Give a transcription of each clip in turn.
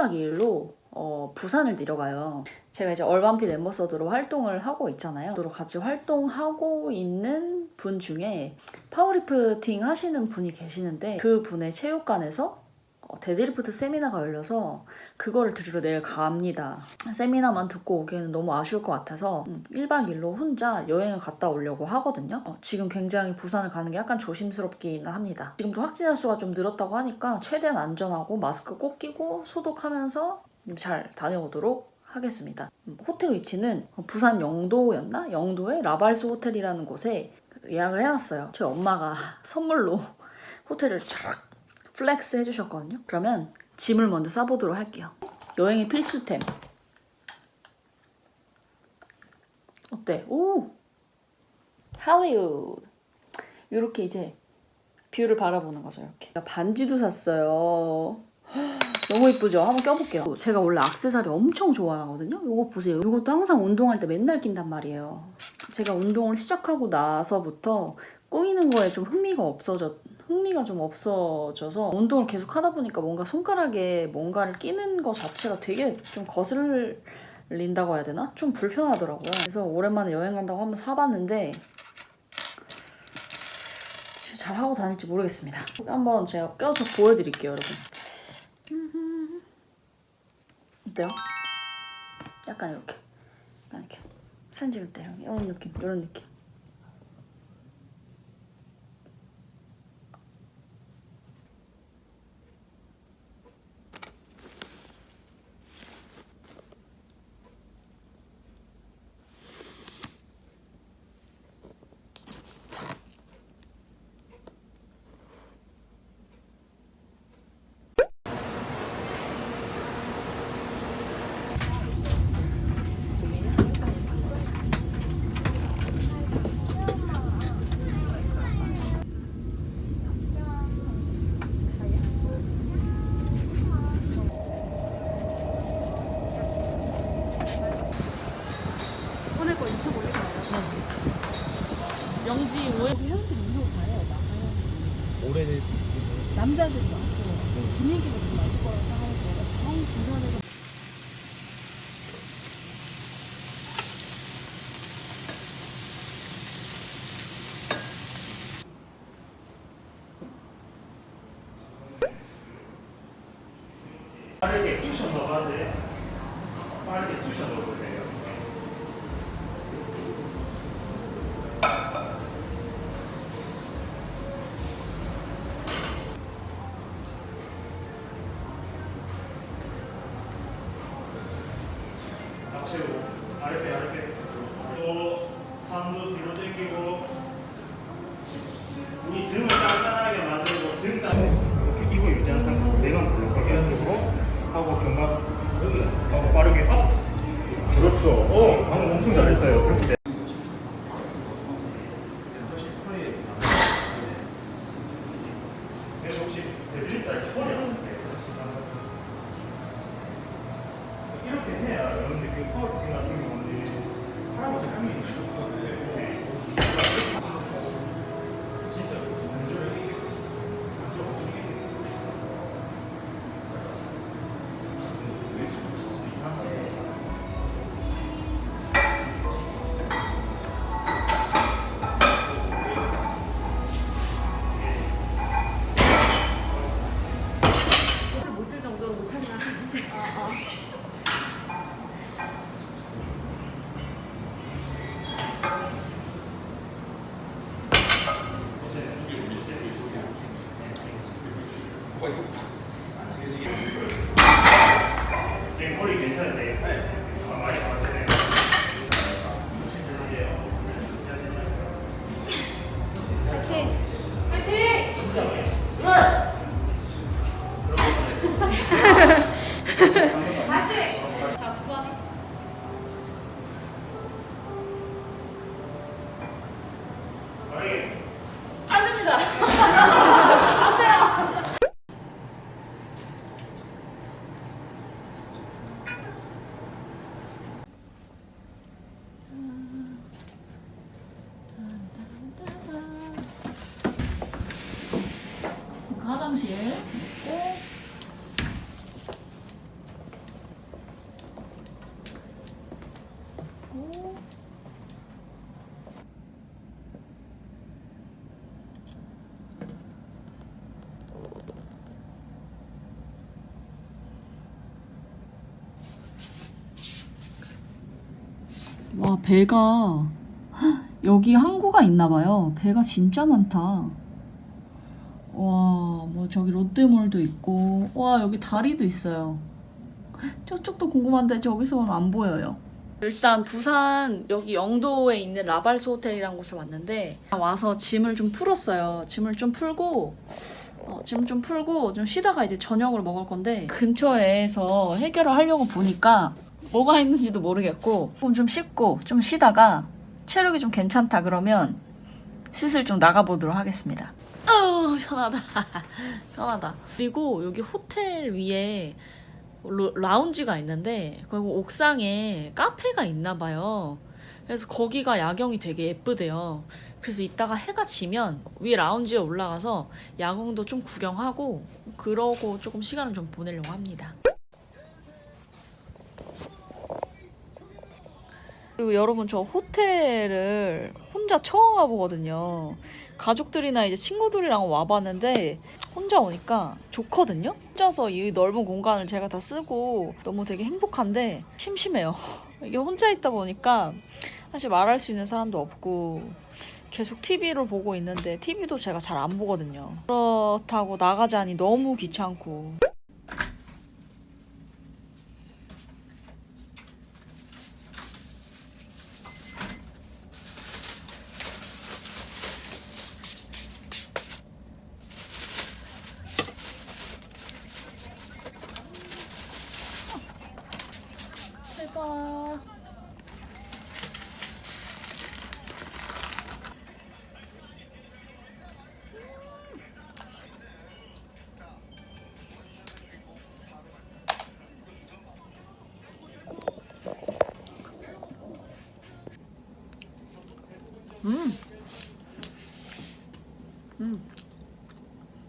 안녕. 내일 1박 2일로 어, 부산을 내려가요. 제가 이제 얼반핏 엠버서더로 활동을 하고 있잖아요. 로 같이 활동하고 있는 분 중에 파워리프팅 하시는 분이 계시는데 그 분의 체육관에서 어, 데드리프트 세미나가 열려서 그거를 들으러 내일 갑니다. 세미나만 듣고 오기에는 너무 아쉬울 것 같아서 음, 1박 2일로 혼자 여행을 갔다 오려고 하거든요. 어, 지금 굉장히 부산을 가는 게 약간 조심스럽긴 합니다. 지금도 확진자 수가 좀 늘었다고 하니까 최대한 안전하고 마스크 꼭 끼고 소독하면서 잘 다녀오도록 하겠습니다. 음, 호텔 위치는 부산 영도였나? 영도의 라발스 호텔이라는 곳에 예약을 해놨어요. 저희 엄마가 선물로 호텔을 쫙 플렉스 해주셨거든요. 그러면 짐을 먼저 싸보도록 할게요. 여행의 필수템. 어때? 오! 할리우드. 이렇게 이제 뷰를 바라보는 거죠. 이렇게. 반지도 샀어요. 너무 이쁘죠? 한번 껴볼게요. 제가 원래 악세사리 엄청 좋아하거든요. 이거 보세요. 이것도 항상 운동할 때 맨날 낀단 말이에요. 제가 운동을 시작하고 나서부터 꾸미는 거에 좀 흥미가 없어졌, 흥미가 좀 없어져서 운동을 계속 하다 보니까 뭔가 손가락에 뭔가를 끼는 거 자체가 되게 좀 거슬린다고 해야 되나? 좀 불편하더라고요. 그래서 오랜만에 여행 간다고 한번 사봤는데 잘 하고 다닐지 모르겠습니다. 한번 제가 껴서 보여드릴게요, 여러분. 어때요? 약간 이렇게, 약간 이렇게 사진 찍을 때 이런 느낌, 이런 느낌. 오늘 거 인터 올릴 거예요. 영지 오해. 회원들 운동 잘해요. 나가요. 오래된 남자들이 많고 분위기도 좀 맞을 거라고 생각해서 내가 처음 부산에서 빠르게 쿠션 넣어보세요. 빠르게 쿠션 넣어보세요. 앞세우고 아랫배 아랫배 엄청 잘했어요 그렇게? 이렇게 해야 여러분들 그 파워팅 같은 경우는 할아버지 할머니 주셨거든요 지금 머리 괜찮으세요? 네. 배가 여기 항구가 있나 봐요. 배가 진짜 많다. 와, 뭐 저기 롯데몰도 있고, 와 여기 다리도 있어요. 저쪽도 궁금한데 저기서는 안 보여요. 일단 부산 여기 영도에 있는 라발스 호텔이라는 곳을 왔는데 와서 짐을 좀 풀었어요. 짐을 좀 풀고 어, 짐을 좀 풀고 좀 쉬다가 이제 저녁을 먹을 건데 근처에서 해결을 하려고 보니까 뭐가 있는지도 모르겠고 조금 좀 씻고 좀 쉬다가 체력이 좀 괜찮다 그러면 슬슬 좀 나가보도록 하겠습니다. 어우 편하다. 편하다. 그리고 여기 호텔 위에 로- 라운지가 있는데 그리고 옥상에 카페가 있나 봐요. 그래서 거기가 야경이 되게 예쁘대요. 그래서 이따가 해가 지면 위에 라운지에 올라가서 야경도 좀 구경하고 그러고 조금 시간을 좀 보내려고 합니다 그리고 여러분 저 호텔을 혼자 처음 와보거든요. 가족들이나 이제 친구들이랑 와봤는데 혼자 오니까 좋거든요. 혼자서 이 넓은 공간을 제가 다 쓰고 너무 되게 행복한데 심심해요. 이게 혼자 있다 보니까 사실 말할 수 있는 사람도 없고 계속 TV를 보고 있는데 TV도 제가 잘 안 보거든요. 그렇다고 나가자니 너무 귀찮고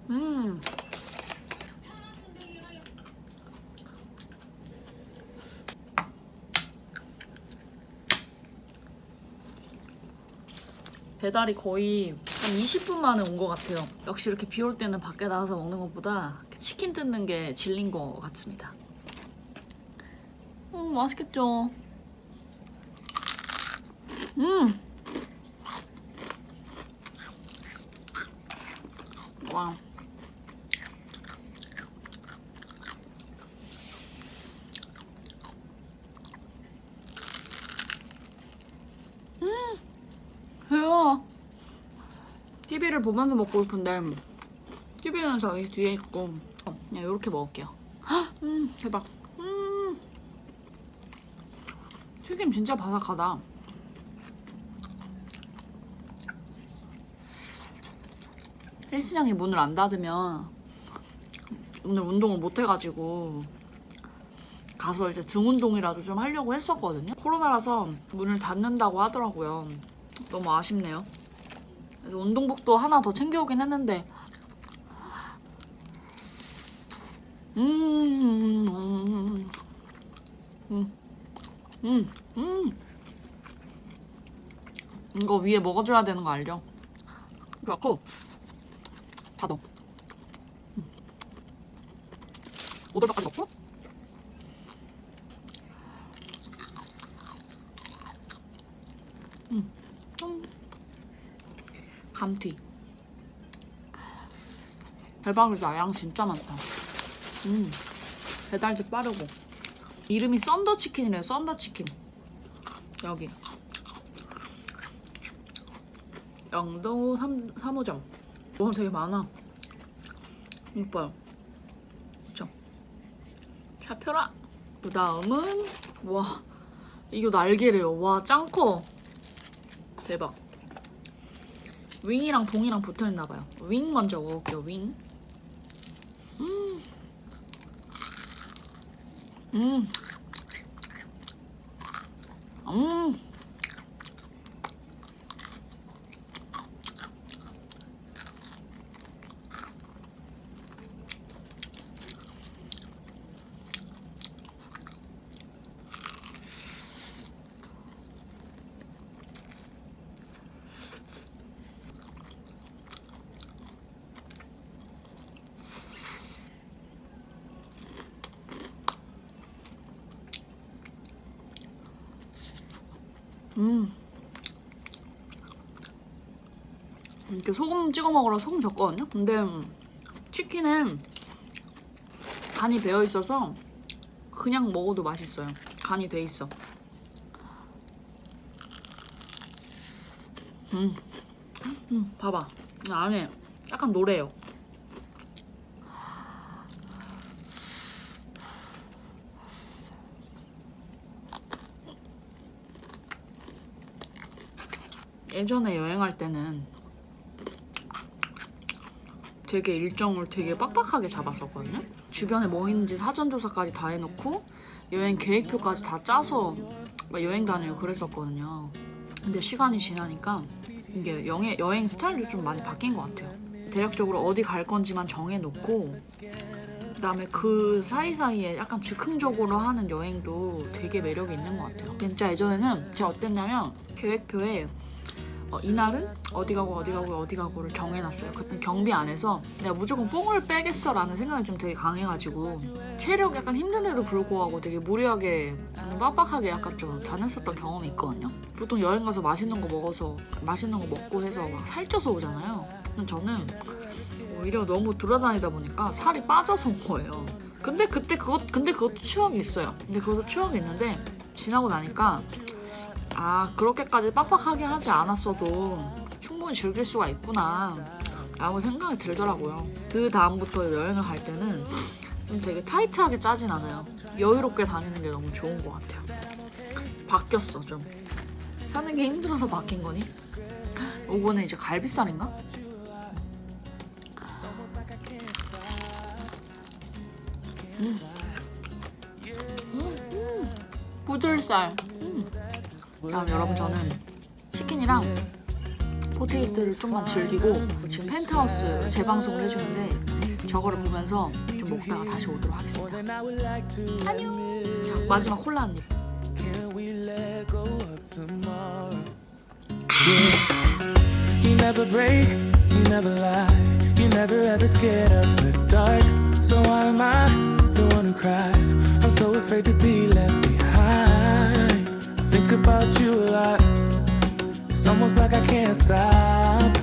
음. 배달이 거의 한 20분 만에 온 것 같아요. 역시 이렇게 비 올 때는 밖에 나가서 먹는 것보다 치킨 뜯는 게 질린 것 같습니다. 음, 맛있겠죠? 음! 와. 해요. TV를 보면서 먹고 싶은데 TV는 저기 뒤에 있고 어, 그냥 이렇게 먹을게요. 헉, 음 대박. 음 튀김 진짜 바삭하다. 헬스장이 문을 안 닫으면 오늘 운동을 못 해가지고 가서 이제 등 운동이라도 좀 하려고 했었거든요. 코로나라서 문을 닫는다고 하더라고요. 너무 아쉽네요. 그래서 운동복도 하나 더 챙겨오긴 했는데 음, 음, 음, 음, 음. 이거 위에 먹어줘야 되는 거 알죠? 그래갖고 다 넣어. 음. 오돌뼈까지 넣고 음. 감튀. 대박이다. 양 진짜 많다. 음. 배달도 빠르고. 이름이 썬더 치킨이래요. 썬더 치킨. 여기. 영도 3, 3호점. 와, 되게 많아. 이뻐요. 그쵸? 잡혀라. 그 다음은, 와, 이거 날개래요. 와, 짱 커. 대박. 윙이랑 동이랑 붙어 있나 봐요. 윙 먼저 먹을게요. 윙. 음. 음. 음. 음. 이렇게 소금 찍어 먹으러 소금 줬거든요. 근데 치킨은 간이 배어 있어서 그냥 먹어도 맛있어요. 간이 돼 있어. 음, 음, 봐봐. 안에 약간 노래요. 예전에 여행할 때는 되게 일정을 되게 빡빡하게 잡았었거든요. 주변에 뭐 있는지 사전 조사까지 다 해놓고 여행 계획표까지 다 짜서 막 여행 다니고 그랬었거든요. 근데 시간이 지나니까 이게 여행, 여행 스타일도 좀 많이 바뀐 것 같아요. 대략적으로 어디 갈 건지만 정해놓고 그다음에 그 사이사이에 약간 즉흥적으로 하는 여행도 되게 매력이 있는 것 같아요. 진짜 예전에는 제가 어땠냐면 계획표에 어, 이날은 어디 가고 어디 가고 어디 가고를 정해놨어요. 그 경비 안에서 내가 무조건 뽕을 빼겠어라는 생각이 좀 되게 강해가지고 체력 약간 힘든데도 불구하고 되게 무리하게 빡빡하게 약간 좀 다녔었던 경험이 있거든요. 보통 여행 가서 맛있는 거 먹어서 맛있는 거 먹고 해서 막 살쪄서 오잖아요. 근데 저는 오히려 너무 돌아다니다 보니까 살이 빠져서 온 거예요. 근데 그때 그것 근데 그것도 추억이 있어요. 근데 그것도 추억이 있는데 지나고 나니까 아 그렇게까지 빡빡하게 하지 않았어도 충분히 즐길 수가 있구나 라고 생각이 들더라고요 그 다음부터 여행을 갈 때는 좀 되게 타이트하게 짜진 않아요 여유롭게 다니는 게 너무 좋은 것 같아요 바뀌었어 좀 사는 게 힘들어서 바뀐 거니? 이번에 이제 갈비살인가? 음. 음, 음. 부들살 음. 다음 여러분 저는 치킨이랑 포테이토를 좀만 즐기고 지금 펜트하우스 재방송을 해주는데 저거를 보면서 좀 먹다가 다시 오도록 하겠습니다. 안녕. 자 마지막 콜라 한 입. You never break, you never lie, you never ever scared of the dark. So why am I the one who cries? I'm so afraid to be left behind. Think about you a lot. It's almost like I can't stop.